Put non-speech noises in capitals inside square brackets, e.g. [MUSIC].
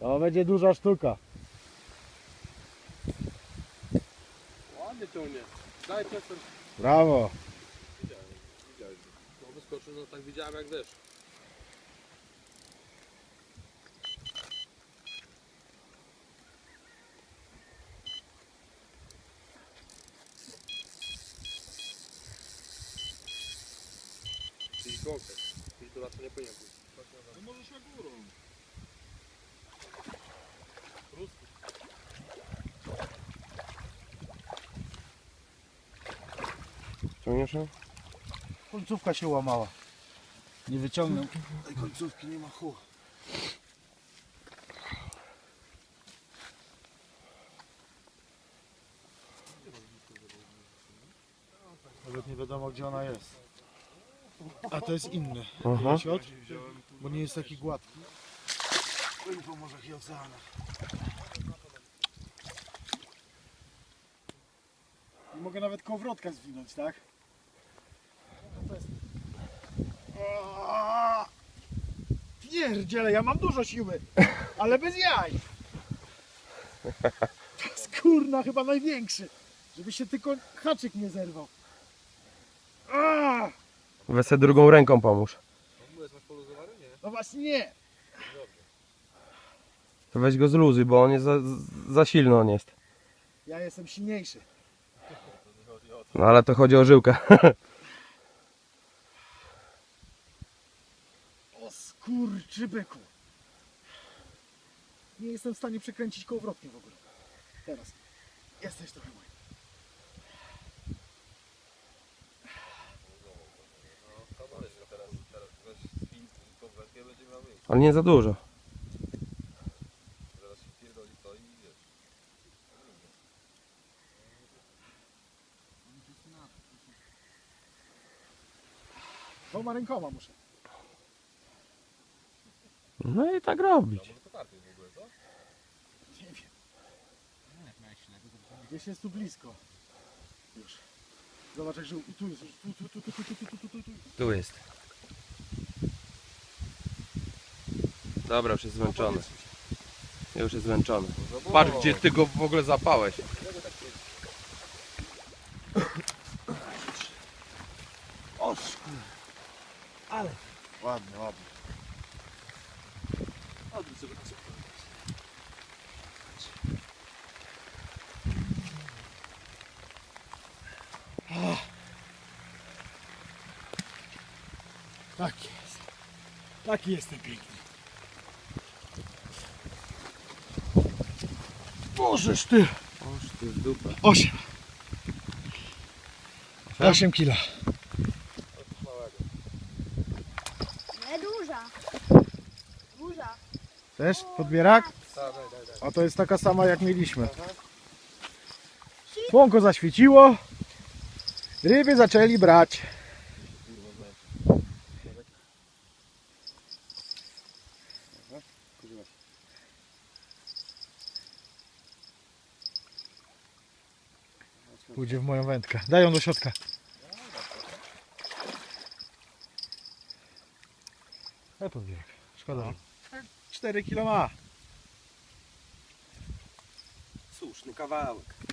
To będzie duża sztuka. Ładnie ciągnie. Daj przestań. Brawo. Widziałem, widziałem. No wyskoczył, no tak widziałem jak deszcz. Czyli gąkę. Czyli to raczej nie powinien być. No możesz na górą. Ruski. Ciągniesz ją? Końcówka się łamała. Nie wyciągnę. Tej końcówki nie ma chu. Nawet nie wiadomo gdzie ona jest. A to jest inny Aha. bo nie jest taki gładki. Oj, po morzach i oceanach. I mogę nawet kołowrotka zwinąć, tak? To jest... Aaaa! Pierdziele, ja mam dużo siły, ale bez jaj. To jest kurna chyba największy, żeby się tylko haczyk nie zerwał. Sobie drugą ręką pomóż. No właśnie nie. Weź go zluzuj, bo on jest za, za silny on jest. Ja jestem silniejszy. No ale to chodzi o żyłkę. [LAUGHS] O skurczybyku. Nie jestem w stanie przekręcić kołowrotkiem w ogóle. Teraz. Jesteś trochę mój. Z miał miejsce. Ale nie za dużo. Zaraz się pierdoli to i wiesz. Dwoma rękoma muszę. No i tak robić. Może to karty w ogóle, co? Nie wiem. Gdzieś jest tu blisko. Już. Zobacz jak żył. I tu jest. już. Tu, tu, tu, tu, tu, tu, tu, tu, tu, tu. Tu jest. Dobra, już jest zmęczony. Już jest zmęczony. Patrz gdzie ty go w ogóle zapałeś. O skur... Ale. Ładnie, ładnie. Odwróć sobie na Tak jest. Taki jestem piękny. Bożeż ty. Oż ty w dupę. 8. 8 kilo. Nie duża. Duża. Też podbierak? A to jest taka sama jak mieliśmy. Słonko zaświeciło. Ryby zaczęli brać. Pójdzie w moją wędkę. Daj ją do środka. Daj podbierak. Szkoda. 4 kilo ma. Słuszny kawałek.